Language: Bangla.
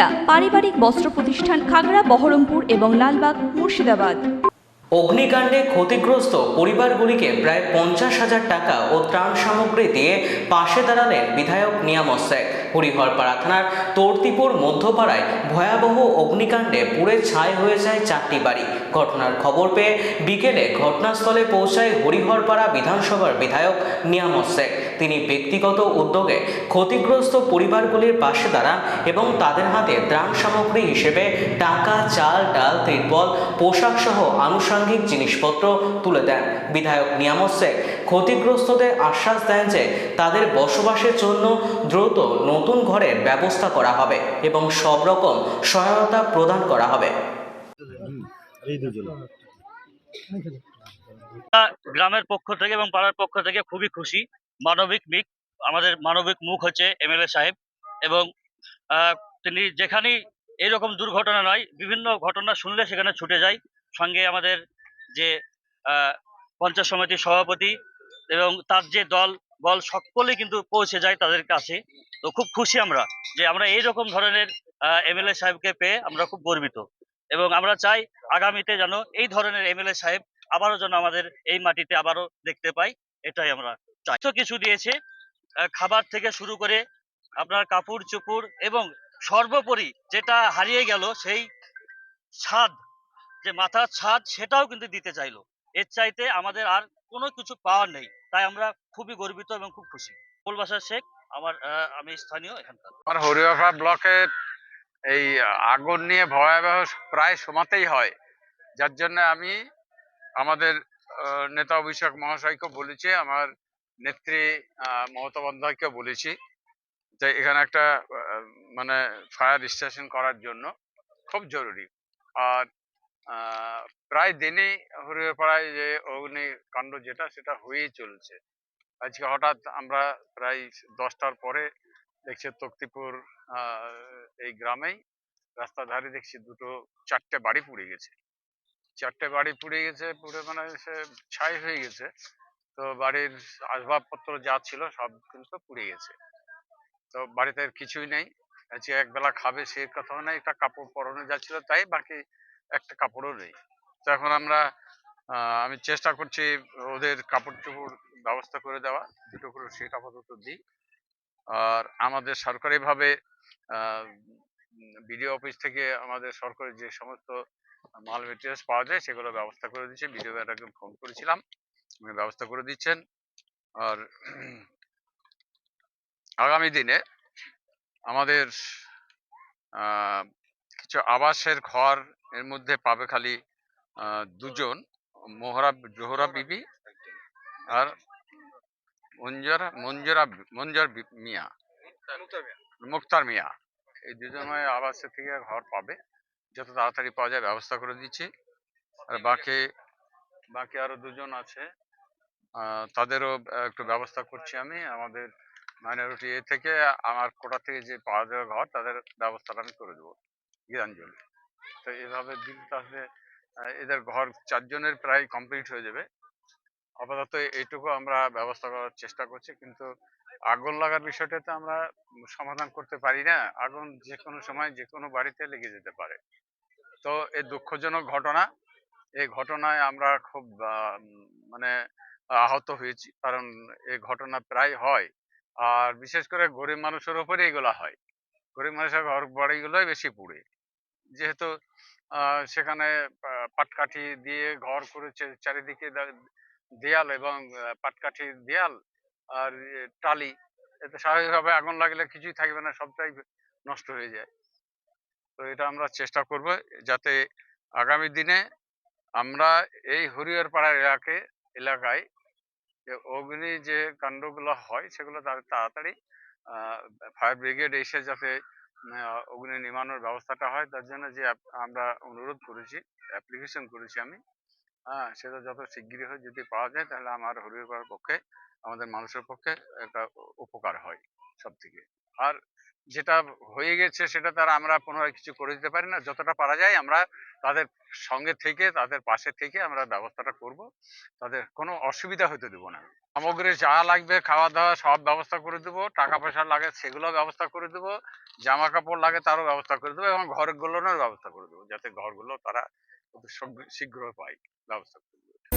বিক্রেতা পারিবারিক বস্ত্র প্রতিষ্ঠান খাগড়া, বহরমপুর এবং লালবাগ, মুর্শিদাবাদ। অগ্নিকাণ্ডে ক্ষতিগ্রস্ত পরিবারগুলিকে প্রায় পঞ্চাশ হাজার টাকা ও ত্রাণ সামগ্রী দিয়ে পাশে দাঁড়ালেন বিধায়ক নিয়ামত শেখ হরিহরপাড়া থানার তর্তিপুর মধ্যপাড়ায় ভয়াবহ অগ্নিকাণ্ডে পুড়ে ছাই হয়ে যায় চারটি বাড়ি। ঘটনার খবর পেয়ে বিকেলে ঘটনাস্থলে পৌঁছায় হরিহরপাড়া বিধানসভার বিধায়ক নিয়ামত শেখ তিনি ব্যক্তিগত উদ্যোগে ক্ষতিগ্রস্ত পরিবারগুলির পাশে দাঁড়ান এবং তাদের হাতে ত্রাণ সামগ্রী হিসেবে টাকা, চাল, ডাল, ত্রিপল পোশাক সহ আনুষঙ্গিক জিনিসপত্র তুলে দেন। বিধায়ক নিয়ামত শেখ ক্ষতিগ্রস্তদের আশ্বাস দেন যে তাদের বসবাসের জন্য দ্রুত নতুন ঘরের ব্যবস্থা করা হবে এবং সব রকম সহায়তা প্রদান করা হবে। গ্রামের পক্ষ থেকে এবং পাড়ার পক্ষ থেকে খুবই খুশি। মানবিক মিক আমাদের মানবিক মুখ হচ্ছে এমএলএ সাহেব এবং তিনি যেখানেই এরকম দুর্ঘটনা নয়, বিভিন্ন ঘটনা শুনলে সেখানে ছুটে যায়। সঙ্গে আমাদের যে পঞ্চায়েত সমিতির সভাপতি এবং তার যে দল, বল সকলে কিন্তু পৌঁছে যায় তাদের কাছে। তো খুব খুশি আমরা যে আমরা এই রকম ধরনের এমএলএ সাহেবকে পেয়ে আমরা খুব গর্বিত এবং আমরা চাই আগামীতে যেন এই ধরনের এমএলএ সাহেব আবারও যেন আমাদের এই মাটিতে আবারও দেখতে পাই, এটাই আমরা চাই কিছু দিয়েছে। খাবার থেকে শুরু করে আপনার কাপড় চোপড় এবং সর্বোপরি যেটা হারিয়ে গেল সেই ছাদ, যে মাথার ছাদ, সেটাও কিন্তু দিতে চাইলো। এর চাইতে আমাদের আর কোনো কিছু পাওয়ার নেই। তাই আমরা খুবই গর্বিত এবং খুব খুশি। ফুলবাসার শেখ, আমার আমি স্থানীয় এখানকার। আমার হরিয়াফা ব্লকে এই আগুন নিয়ে ভয়াবহ প্রায় সমাতেই হয়। যার জন্য আমি আমাদের নেতা অভিষেক মহাশয়কে বলেছি, আমার নেত্রী মমতা বন্দ্যোপাধ্যায়কে বলেছি যে, এখানে একটা মানে ফায়ার স্টেশন করার জন্য খুব জরুরি। আর প্রায় দিনই হরিয়াপাড়ায় যে অগ্নিকাণ্ড যেটা, সেটা হয়েই চলছে। আজকে হঠাৎ আমরা প্রায় দশটার পরে দেখছি তক্তিপুর এই গ্রামেই রাস্তার ধারে দেখছি দুটো, চারটে বাড়ি পুড়ে গেছে। চারটে বাড়ি পুড়ে গেছে, পুড়ে মানে সে ছাই হয়ে গেছে। তো বাড়ির আসবাবপত্র যা ছিল সব কিন্তু পুড়ে গেছে। তো বাড়িতে কিছুই নেই। যে একবেলা খাবে সে কথাও নেই, একটা কাপড় পরনে যা ছিল তাই, বাকি একটা কাপড়ও নেই। তো এখন আমরা আমি চেষ্টা করছি ওদের কাপড় চোপড় ব্যবস্থা করে দেওয়া, দুটো করে সেট আপাতত দিই। আর আমাদের সরকারিভাবে বিডিও অফিস থেকে আমাদের সরকারি যে সমস্ত মাল মেটেরিয়ালস পাওয়া যায়, সেগুলো ব্যবস্থা করে দিচ্ছে বিডিও ম্যাডামকে ফোন করেছিলাম। ব্যবস্থা করে দিচ্ছেন। আর আগামী দিনে আমাদের কিছু আবাসের ঘর এর মধ্যে পাবে খালি দুজন মোহরা জোহরা বিবি আর মঞ্জরা মঞ্জরা মঞ্জর মিয়া। মুক্তার মিয়া। এই দুজনে আবাসের থেকে ঘর পাবে। যত তাড়াতাড়ি পাওয়া যায় ব্যবস্থা করে দিচ্ছি। আর বাকি বাকি আরও দুজন আছে। তাদেরও একটু ব্যবস্থা করছি আমি। আমাদের মাইনরিটি এ থেকে আমার কোটা থেকে যে পাওয়া যাবে ঘর, তাদের ব্যবস্থাটা আমি করে দেবো। গীতাঞ্জলি তো এভাবে দিন তাহলে এদের ঘর চারজনের প্রায় কমপ্লিট হয়ে যাবে। আপাতত এইটুকু আমরা ব্যবস্থা করার চেষ্টা করছি। কিন্তু আগুন লাগার বিষয়টাতে আমরা সমাধান করতে পারি না। আগুন যে কোনো সময় যে কোনো বাড়িতে লেগে যেতে পারে। তো এই দুঃখজনক ঘটনা। এই ঘটনায় আমরা খুব মানে আহত হয়েছি। কারণ এই ঘটনা প্রায় হয়। আর বিশেষ করে গরিব মানুষের উপরে এগুলা হয়। গরিব মানুষের ঘর বাড়িগুলোই বেশি পুড়ে। যেহেতু সেখানে পাটকাঠি দিয়ে ঘর করেছে চারিদিকে দেয়াল এবং পাটকাঠির দেয়াল আর টালি। এতে স্বাভাবিকভাবে আগুন লাগলে কিছুই থাকবে না, সবটাই নষ্ট হয়ে যায়। তো এটা আমরা চেষ্টা করব যাতে আগামী দিনে আমরা এই হরিহর পাড়ার এলাকে, এলাকায় যে অগ্নি যে কাণ্ডগুলো হয় সেগুলো তাড়া- তাড়াতাড়ি ফায়ার ব্রিগেড এসে যাতে অগ্নি নির্মাণের ব্যবস্থাটা হয়, তার জন্য যে আমরা অনুরোধ করেছি অ্যাপ্লিকেশন করেছি আমি হ্যাঁ সেটা যত শিগগিরই হয় যদি পাওয়া যায়, তাহলে আমার হরিহর পক্ষে, আমাদের মানুষের পক্ষে একটা উপকার হয় সব থেকে আর যেটা হয়ে গেছে সেটা তারা আমরা পুনরায় কিছু করে দিতে পারি না। যতটা পারা যায় আমরা তাদের সঙ্গে থেকে, তাদের পাশে থেকে আমরা ব্যবস্থাটা করব। তাদের কোনো অসুবিধা হতে দেবো না। সামগ্রী যা লাগবে খাওয়া দাওয়া সব ব্যবস্থা করে দেবো। টাকা পয়সা লাগে সেগুলো ব্যবস্থা করে দেবো। জামা কাপড় লাগে তারও ব্যবস্থা করে দেবো এবং ঘরের গুলোনের ব্যবস্থা করে দেবো যাতে ঘরগুলো তারা শীঘ্র- পায়, ব্যবস্থা